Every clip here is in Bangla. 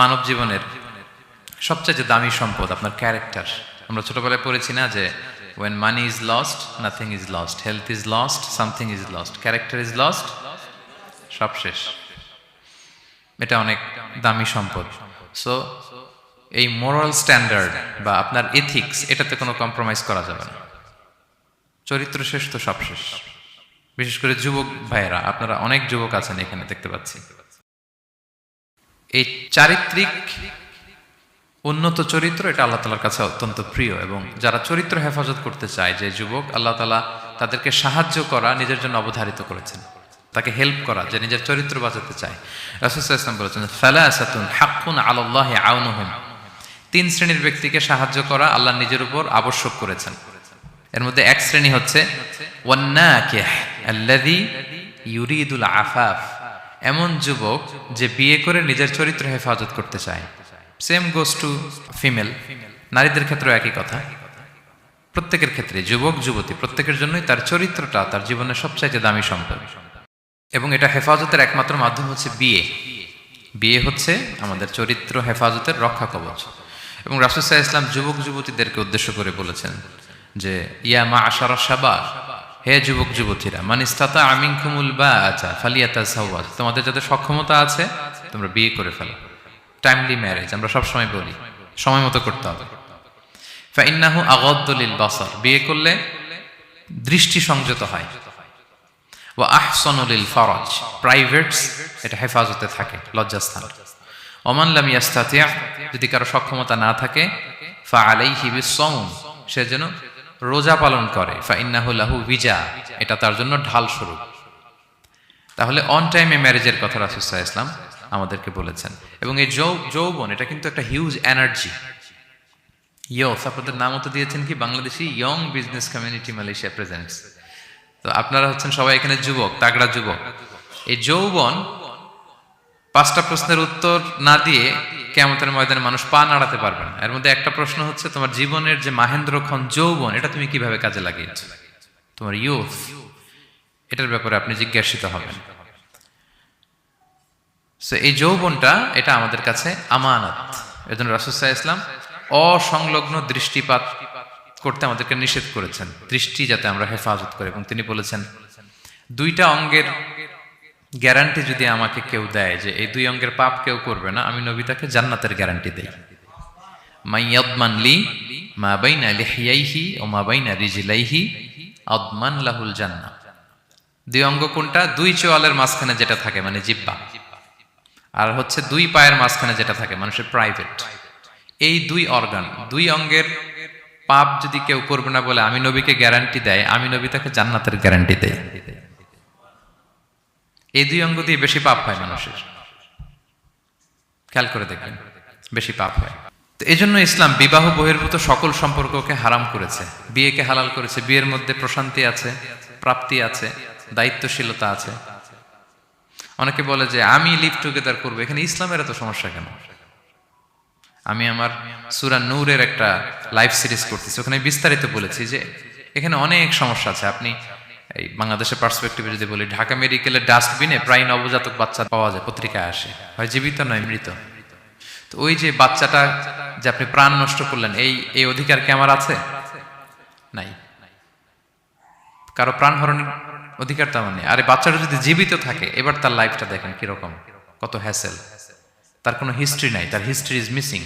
মানব জীবনের সবচেয়ে দামি সম্পদ, আপনার ক্যারেক্টার আমরা ছোটবেলায় পড়েছি না যে when money is lost nothing is lost health is lost something is lost character is lost সব শেষ। এটা অনেক দামি সম্পদ। সো এই মোরাল স্ট্যান্ডার্ড বা আপনার এথিক্স এটাতে কোনো কম্প্রোমাইজ করা যাবে না। চরিত্র শেষ তো সব শেষ। বিশেষ করে যুবক ভাইয়েরা, আপনারা অনেক যুবক আছেন এখানে, দেখতে পাচ্ছি। এই চারিত্রিক উন্নত চরিত্র এটা আল্লাহ তালার কাছে অত্যন্ত প্রিয় এবং যারা চরিত্র হেফাজত করতে চায় যে যুবক, আল্লাহ তালা তাদেরকে সাহায্য করা, নিজের জন্য অবধারিত করেছেন। তাকে হেল্প করা যে নিজের চরিত্র বাঁচাতে চায়। রাসুসাহ ইসলাম বলেছেন ফেলা আসাতুন হাক্কুন আল্লাহ আউনহুম। তিন শ্রেণির ব্যক্তিকে সাহায্য করা আল্লাহ নিজের উপর আবশ্যক করেছেন। এর মধ্যে এক শ্রেণি হচ্ছে ইউরিদুল আফাফ। এমন যুবক যে বিয়ে করে নিজের চরিত্র হেফাজত করতে চায়। সেম গোস টু ফিমেল নারীদের ক্ষেত্রেও একই কথা। প্রত্যেকের ক্ষেত্রে, যুবক, যুবতী, প্রত্যেকের জন্যই তার চরিত্রটা তার জীবনের সবচাইতে দামি সম্পদ। এবং এটা হেফাজতের একমাত্র মাধ্যম হচ্ছে বিয়ে। বিয়ে হচ্ছে আমাদের চরিত্র হেফাজতের রক্ষা কবচ। এবং রাসুসাহ ইসলাম যুবক, যুবতীদেরকে উদ্দেশ্য করে বলেছেন যে, ইয়া মা আশার সাবা হে যুবক, যুবতীরা মানিস্তাতা আমিন খুমুল বা আচ্ছা ফালিয়াতা সাওয়াজ তোমাদের যাদের সক্ষমতা আছে, তোমরা বিয়ে করে ফেলো। টাইমলি ম্যারেজ আমরা সবসময় বলি। সময় মতো করতে হবে। ফাইন্নাহু আগদ্দলিল বাসার, বিয়ে করলে দৃষ্টি সংযত হয়। ও আহসনুলিল ফরজ প্রাইভেটস এটা হেফাজতে থাকে, লজ্জাস্থান। ওমান লাম ইয়াস্তাতিয়া যদি কারও সক্ষমতা না থাকে, ফা আলাইহি বিসসাউম সে যেন রোজা পালন করে ফা ইন্নাহু লাহু ভিজা এটা তার জন্য ঢাল স্বরূপ। তাহলে অন টাইমে ম্যারেজের কথা রাসুসাহ ইসলাম আমাদেরকে বলেছেন। এবং এই যৌবন, এটা কিন্তু একটা হিউজ এনার্জি ইয়স আপনাদের নামও তো দিয়েছেন কি? Bangladeshi young business community Malaysia presents তো আপনারা হচ্ছেন সবাই এখানে যুবক, তাগড়া যুবক। এই যৌবন, পাঁচটা প্রশ্নের উত্তর না দিয়ে কেমতের ময়দানে মানুষ পা নাড়াতে পারবে না। এর মধ্যে একটা প্রশ্ন হচ্ছে, তোমার জীবনের যে মাহেন্দ্রক্ষণ যৌবন, এটা তুমি কীভাবে কাজে লাগিয়েছ? তোমার ইউথ এটার ব্যাপারে আপনি জিজ্ঞাসিত হবেন। এই যৌবনটা, এটা আমাদের কাছে আমানত। এজন্য রাসুসাহ ইসলাম অসংলগ্ন দৃষ্টিপাত করতে আমাদেরকে নিষেধ করেছেন। দৃষ্টি যাতে আমরা হেফাজত করি। এবং তিনি বলেছেন, দুইটা অঙ্গের গ্যারান্টি যদি আমাকে কেউ দেয় যে এই দুই অঙ্গের পাপ কেউ করবে না, আমি নবী তাকে জান্নাতের গ্যারান্টি দেই। ও রিজিলাইহি লাহুল দুই অঙ্গ কোনটা? দুই চোয়ালের মাঝখানে যেটা থাকে মানে জিব্বা। আর হচ্ছে দুই পায়ের মাঝখানে যেটা থাকে মানুষের প্রাইভেট এই দুই অর্গান দুই অঙ্গের পাপ যদি কেউ করবে না বলে আমি নবীকে গ্যারান্টি দেয়, আমি নবী তাকে জান্নাতের গ্যারান্টি দেয় এই দুই অঙ্গ দিয়ে বেশি পাপ হয় মানুষের। খেয়াল করে দেখবেন, বেশি পাপ হয়। তো এই জন্য ইসলাম বিবাহ বহির্ভূত সকল সম্পর্ককে হারাম করেছে। বিয়েকে হালাল করেছে, বিয়ের মধ্যে প্রশান্তি আছে, প্রাপ্তি আছে, দায়িত্বশীলতা আছে। অনেকে বলে যে, আমি লিভ টুগেদার করব। এখানে ইসলামের এত সমস্যা কেন? আমি আমার সুরা নূরের একটা লাইভ সিরিজ করতেছি। ওখানে বিস্তারিত বলেছি যে, এখানে অনেক সমস্যা আছে। আপনি এই বাংলাদেশের পার্সপেক্টিভে যদি বলি, ঢাকা মেডিকেলের ডাস্টবিনে প্রায় নবজাতক বাচ্চা পাওয়া যায় পত্রিকায় আসে। হয় জীবিত নয়, মৃত। তো ওই যে বাচ্চাটা যে আপনি প্রাণ নষ্ট করলেন, এই এই অধিকার কি আমার আছে? নাই। কারও প্রাণ হরণের অধিকার তো আমার নেই। আরে বাচ্চাটা যদি জীবিত থাকে, এবার তার লাইফটা দেখেন কীরকম, কত হ্যাসেল তার কোনো হিস্ট্রি নাই, তার হিস্ট্রি ইজ মিসিং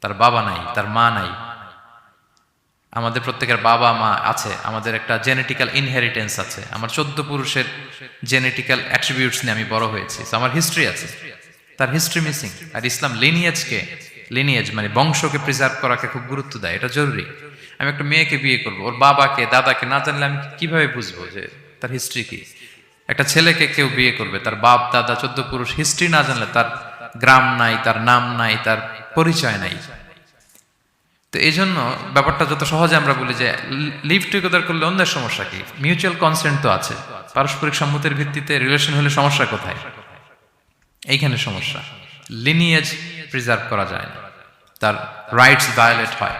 তার বাবা নাই, তার মা নাই। আমাদের প্রত্যেকের বাবা মা আছে, আমাদের একটা জেনেটিক্যাল ইনহেরিটেন্স আছে। আমার চোদ্দ পুরুষের জেনেটিক্যাল অ্যাট্রিবিউটস নিয়ে আমি বড় হয়েছি। আমার হিস্ট্রি আছে। তার হিস্ট্রি মিসিং আর ইসলাম লিনিয়েজকে লিনিয়েজ মানে বংশকে প্রিজার্ভ করাকে খুব গুরুত্ব দেয়। এটা জরুরি। আমি একটা মেয়েকে বিয়ে করব। ওর বাবাকে, দাদাকে না জানলে আমি কীভাবে বুঝব যে তার হিস্ট্রি কি? একটা ছেলেকে কেউ বিয়ে করবে, তার বাপ, দাদা, চোদ্দ পুরুষ হিস্ট্রি না জানলে তার গ্রাম নাই, তার নাম নাই, তার পরিচয় নাই। তো এই জন্য ব্যাপারটা যত সহজে আমরা বলি যে লিভ টুগেদার করলে অন্যের সমস্যা কি? মিউচুয়াল কনসেন্ট তো আছে। পারস্পরিক সম্মতির ভিত্তিতে রিলেশন হলে সমস্যা কোথায়? এইখানে সমস্যা। লিনিয়েজ প্রিজার্ভ করা যায় না। তার রাইটস ভায়োলেট হয়।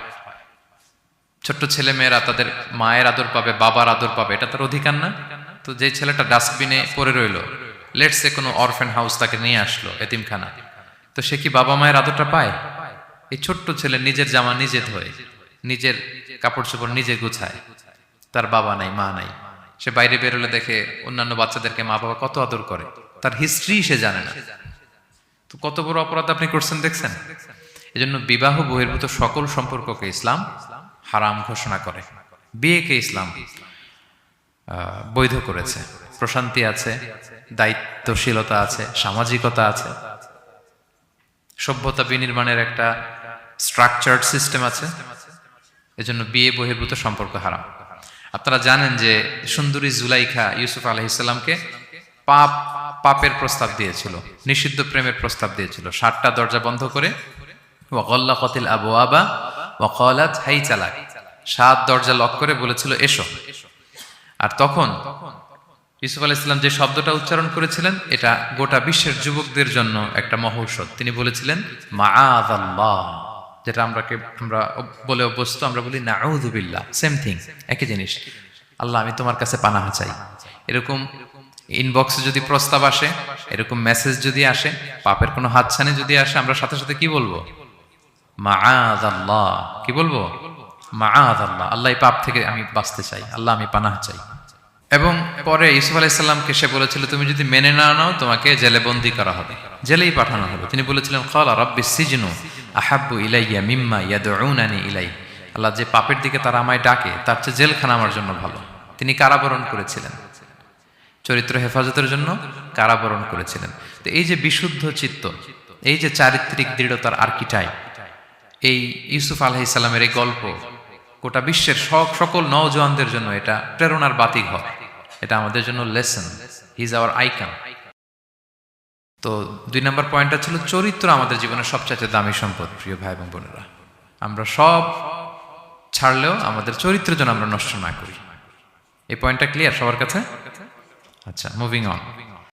ছোট্ট ছেলে মেয়েরা তাদের মায়ের আদর পাবে, বাবার আদর পাবে, এটা তার অধিকার না? তো যে ছেলেটা ডাস্টবিনে পড়ে রইল লেটসে কোনো অরফেন হাউস তাকে নিয়ে আসলো, এতিমখানা। তো সে কি বাবা মায়ের আদরটা পায়? এই ছোট্ট ছেলে নিজের জামা নিজে ধোয়, নিজের কাপড় চোপড় নিজে গুছায়। তার বাবা নাই, মা নাই। সে বাইরে বেরোলে দেখে অন্যান্য বাচ্চাদেরকে মা বাবা কত আদর করে। তার হিস্ট্রি সে জানে না। তো কত বড় অপরাধ আপনি করছেন দেখছেন? এজন্য বিবাহ বহির্ভূত সকল সম্পর্ককে ইসলাম হারাম ঘোষণা করে। বিয়েকে ইসলাম বৈধ করেছে। প্রশান্তি আছে, দায়িত্বশীলতা আছে, সামাজিকতা আছে। সভ্যতা বিনির্মাণের একটা স্ট্রাকচার্ড সিস্টেম আছে। এজন্য বিয়ে বহির্ভূত সম্পর্ক হারাম। আপনারা জানেন যে সুন্দরী জুলাইখা ইউসুফ আলহিসাল্লামকে পাপ, পাপের প্রস্তাব দিয়েছিল, নিষিদ্ধ প্রেমের প্রস্তাব দিয়েছিল। ষাটটা দরজা বন্ধ করে ওয়াকল্লা কতিল আবু আবা ওয়াকলাত হাই চালাক সাত দরজা লক করে বলেছিল, এসো। আর তখন ইউসুফ আলাহ ইসলাম যে শব্দটা উচ্চারণ করেছিলেন, এটা গোটা বিশ্বের যুবকদের জন্য একটা মহৌষধ। তিনি বলেছিলেন আল্লাহ যেটা আমরা আমরা বলে অভ্যস্ত, আমরা বলি নাউযুবিল্লাহ সেম থিং একই জিনিস। আল্লাহ, আমি তোমার কাছে পানাহা চাই। এরকম ইনবক্সে যদি প্রস্তাব আসে, এরকম মেসেজ যদি আসে, পাপের কোনো হাতছানি যদি আসে, আমরা সাথে সাথে কি বলব? মাআদ আল্লাহ কি বলব? মাআদ আল্লাহ আল্লাহ এই পাপ থেকে আমি বাঁচতে চাই, আল্লাহ আমি পানাহ চাই। এবং পরে ইসুফ আলাইসাল্লামকে সে বলেছিল, তুমি যদি মেনে না নাও, তোমাকে জেলে বন্দি করা হবে। জেলেই পাঠানো হবে। তিনি বলেছিলেন কলা রব্বি সিজনু আহাব্বু ইলাইয়া মিম্মা ইয়াদউনানি ইলাই আল্লাহ যে পাপের দিকে তারা আমায় ডাকে, তার চেয়ে জেলখানা আমার জন্য ভালো। তিনি কারাবরণ করেছিলেন। চরিত্র হেফাজতের জন্য কারাবরণ করেছিলেন। তো এই যে বিশুদ্ধ চিত্ত, এই যে চারিত্রিক দৃঢ়তার আর্কিটাই এই ইউসুফ আলহিসাল্লামের এই গল্প, গোটা বিশ্বের সকল নওজোয়ানদের জন্য এটা প্রেরণার বাতি ঘর এটা আমাদের জন্য লেসন হিজ আওয়ার আইকন তো দুই নম্বর পয়েন্টটা ছিল চরিত্র আমাদের জীবনের সবচেয়ে দামি সম্পদ, প্রিয় ভাই এবং বোনেরা। আমরা সব ছাড়লেও আমাদের চরিত্র যেন আমরা নষ্ট না করি। এই পয়েন্টটা ক্লিয়ার সবার কাছে? আচ্ছা মুভিং অন